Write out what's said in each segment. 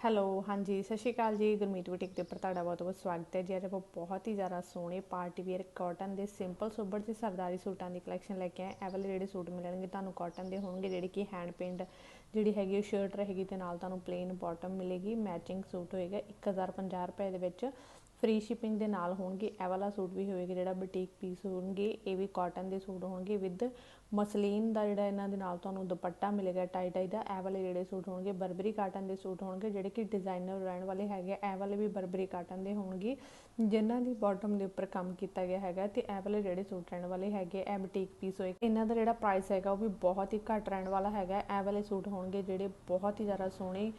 Hello, ਹਾਂਜੀ, ਸਤਿ ਸ਼੍ਰੀ ਅਕਾਲ ਜੀ। ਗੁਰਮੀਤ ਬੁਟੀਕ ਦੇ ਉੱਪਰ ਤੁਹਾਡਾ ਬਹੁਤ ਬਹੁਤ ਸਵਾਗਤ ਹੈ। ਜੀ, ਅੱਜ ਆਪਾਂ ਬਹੁਤ ਹੀ ਜ਼ਿਆਦਾ ਸੋਹਣੇ ਪਾਰਟੀ ਵੇਅਰ ਕਾਟਨ ਦੇ ਸਿੰਪਲ ਸੋਬਰ ਤੇ ਸਰਦਾਰੀ ਸੂਟਾਂ ਦੀ ਕਲੈਕਸ਼ਨ ਲੈ ਕੇ ਆਏ ਇਹ ਵਾਲੇ ਜਿਹੜੇ ਸੂਟ ਮਿਲਣਗੇ ਤੁਹਾਨੂੰ ਕਾਟਨ ਦੇ ਹੋਣਗੇ, ਜਿਹੜੇ ਕਿ ਹੈਂਡ ਪੇਂਟ ਜਿਹੜੀ ਹੈਗੀ ਉਹ ਸ਼ਰਟ ਰਹੇਗੀ ਤੇ ਨਾਲ ਤੁਹਾਨੂੰ ਪਲੇਨ ਬਾਟਮ ਮਿਲੇਗੀ ਮੈਚਿੰਗ ਸੂਟ ਹੋਏਗਾ 1050 ਰੁਪਏ ਦੇ ਵਿੱਚ। ਫ੍ਰੀ ਸ਼ਿਪਿੰਗ ਦੇ ਨਾਲ ਹੋਣਗੇ, ਇਹ ਵਾਲਾ ਸੂਟ ਵੀ ਹੋਏਗਾ ਜਿਹੜਾ ਬੁਟੀਕ ਪੀਸ ਹੋਣਗੇ, ਇਹ ਵੀ ਕਾਟਨ ਦੇ ਸੂਟ ਹੋਣਗੇ ਵਿਦ ਮਸਲੀਨ ਦਾ ਜਿਹੜਾ ਇਹਨਾਂ ਦੇ ਨਾਲ ਤੁਹਾਨੂੰ ਦੁਪੱਟਾ ਮਿਲੇਗਾ ਟਾਈ ਟਾਈ ਦਾ, ਇਹ ਵਾਲੇ ਜਿਹੜੇ ਸੂਟ ਹੋਣਗੇ ਬਰਬਰੀ ਕਾਟਨ ਦੇ ਸੂਟ ਹੋਣਗੇ, ਜਿਹੜੇ ਕਿ ਡਿਜ਼ਾਈਨਰ ਰਹਿਣ ਵਾਲੇ ਹੈਗੇ ਇਹ ਵਾਲੇ ਵੀ ਬਰਬਰੀ ਕਾਟਨ ਦੇ ਹੋਣਗੇ, ਜਿਨ੍ਹਾਂ ਦੀ ਬਾਟਮ ਦੇ ਉੱਪਰ ਕੰਮ ਕੀਤਾ ਗਿਆ ਹੈਗਾ ਤੇ ਇਹ ਵਾਲੇ ਜਿਹੜੇ ਸੂਟ ਰਹਿਣ ਵਾਲੇ ਹੈਗੇ ਇਹ ਬਟੀਕ ਪੀਸ ਹੋਏ। ਇਹਨਾਂ ਦਾ ਜਿਹੜਾ ਪ੍ਰਾਈਸ ਹੈਗਾ ਉਹ ਵੀ ਬਹੁਤ ਹੀ ਘੱਟ ਰਹਿਣ ਵਾਲਾ ਹੈਗਾ, ਇਹ ਵਾਲੇ ਸੂਟ ਹੋਣਗੇ ਜਿਹੜੇ ਬਹੁਤ ਹੀ ਜ਼ਿਆਦਾ ਸੋਹਣੇ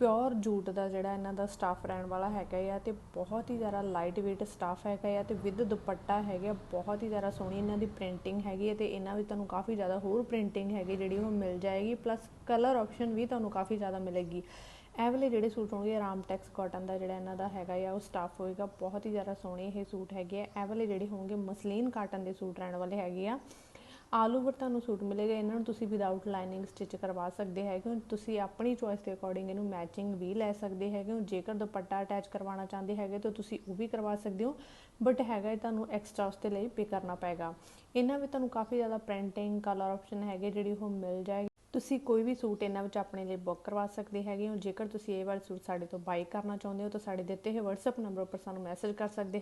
ਪਿਓਰ ਜੂਟ ਦਾ ਜਿਹੜਾ ਇਹਨਾਂ ਦਾ ਸਟਾਫ ਰਹਿਣ ਵਾਲਾ ਹੈਗਾ ਆ ਤੇ ਬਹੁਤ ਹੀ ਜ਼ਿਆਦਾ ਲਾਈਟ weight ਸਟਾਫ ਹੈਗਾ ਆ ਤੇ ਵਿਦ ਦੁਪੱਟਾ ਹੈਗਾ ਬਹੁਤ ਹੀ ਜ਼ਿਆਦਾ ਸੋਹਣੀ ਇਹਨਾਂ ਦੀ ਪ੍ਰਿੰਟਿੰਗ ਹੈਗੀ ਹੈ ਤੇ ਇਹਨਾਂ ਵਿੱਚ ਤੁਹਾਨੂੰ ਕਾਫੀ ਜ਼ਿਆਦਾ ਹੋਰ ਪ੍ਰਿੰਟਿੰਗ ਹੈਗੀ ਜਿਹੜੀ ਉਹ ਮਿਲ ਜਾਏਗੀ ਪਲੱਸ ਕਲਰ ਆਪਸ਼ਨ ਵੀ ਤੁਹਾਨੂੰ ਕਾਫੀ ਜ਼ਿਆਦਾ ਮਿਲੇਗੀ। ਇਹ ਵਾਲੇ ਜਿਹੜੇ ਸੂਟ ਹੋਣਗੇ ਰਾਮਟੈਕਸ ਕਾਟਨ ਦਾ ਜਿਹੜਾ ਇਹਨਾਂ ਦਾ ਹੈਗਾ ਆ, ਉਹ ਸਟਾਫ ਹੋਏਗਾ, ਬਹੁਤ ਹੀ ਜ਼ਿਆਦਾ ਸੋਹਣੇ ਇਹ ਸੂਟ ਹੈਗੇ ਆ। ਇਹ ਵਾਲੇ ਜਿਹੜੇ ਹੋਣਗੇ, ਮਸਲੀਨ ਕਾਟਨ ਦੇ ਸੂਟ ਰਹਿਣ ਵਾਲੇ ਹੈਗੇ ਆ। ਆਲ ਓਵਰ ਤੁਹਾਨੂੰ ਸੂਟ ਮਿਲੇਗਾ, ਇਹਨਾਂ ਨੂੰ ਤੁਸੀਂ ਵਿਦਆਊਟ ਲਾਈਨਿੰਗ ਸਟਿਚ ਕਰਵਾ ਸਕਦੇ ਹੈਗੇ ਹੋ, ਤੁਸੀਂ ਆਪਣੀ ਚੋਇਸ ਦੇ ਅਕੋਰਡਿੰਗ ਇਹਨੂੰ ਮੈਚਿੰਗ ਵੀ ਲੈ ਸਕਦੇ ਹੈਗੇ ਹੋ, ਜੇਕਰ ਦੁਪੱਟਾ ਅਟੈਚ ਕਰਵਾਉਣਾ ਚਾਹੁੰਦੇ ਹੈਗੇ ਤਾਂ ਤੁਸੀਂ ਉਹ ਵੀ ਕਰਵਾ ਸਕਦੇ ਹੋ ਬਟ ਹੈਗਾ ਇਹ ਤੁਹਾਨੂੰ ਐਕਸਟਰਾ ਉਸ ਦੇ ਲਈ ਪੇ ਕਰਨਾ ਪਏਗਾ। ਇਹਨਾਂ ਵਿੱਚ ਤੁਹਾਨੂੰ ਕਾਫੀ ਜ਼ਿਆਦਾ ਪ੍ਰਿੰਟਿੰਗ ਕਲਰ ਆਪਸ਼ਨ ਹੈਗੇ ਜਿਹੜੀ ਉਹ ਮਿਲ ਜਾਏਗੀ। ਤੁਸੀਂ ਕੋਈ ਵੀ ਸੂਟ ਇਹਨਾਂ ਵਿੱਚ ਆਪਣੇ ਲਈ ਬੁੱਕ ਕਰਵਾ ਸਕਦੇ ਹੈਗੇ ਹੋ, ਜੇਕਰ ਤੁਸੀਂ ਇਹ ਵਾਲਾ ਸੂਟ ਸਾਡੇ ਤੋਂ ਬਾਈ ਕਰਨਾ ਚਾਹੁੰਦੇ ਹੋ ਤਾਂ ਸਾਡੇ ਦਿੱਤੇ ਹੋਏ WhatsApp ਨੰਬਰ ਉੱਪਰ ਸਾਨੂੰ ਮੈਸੇਜ ਕਰ ਸਕਦੇ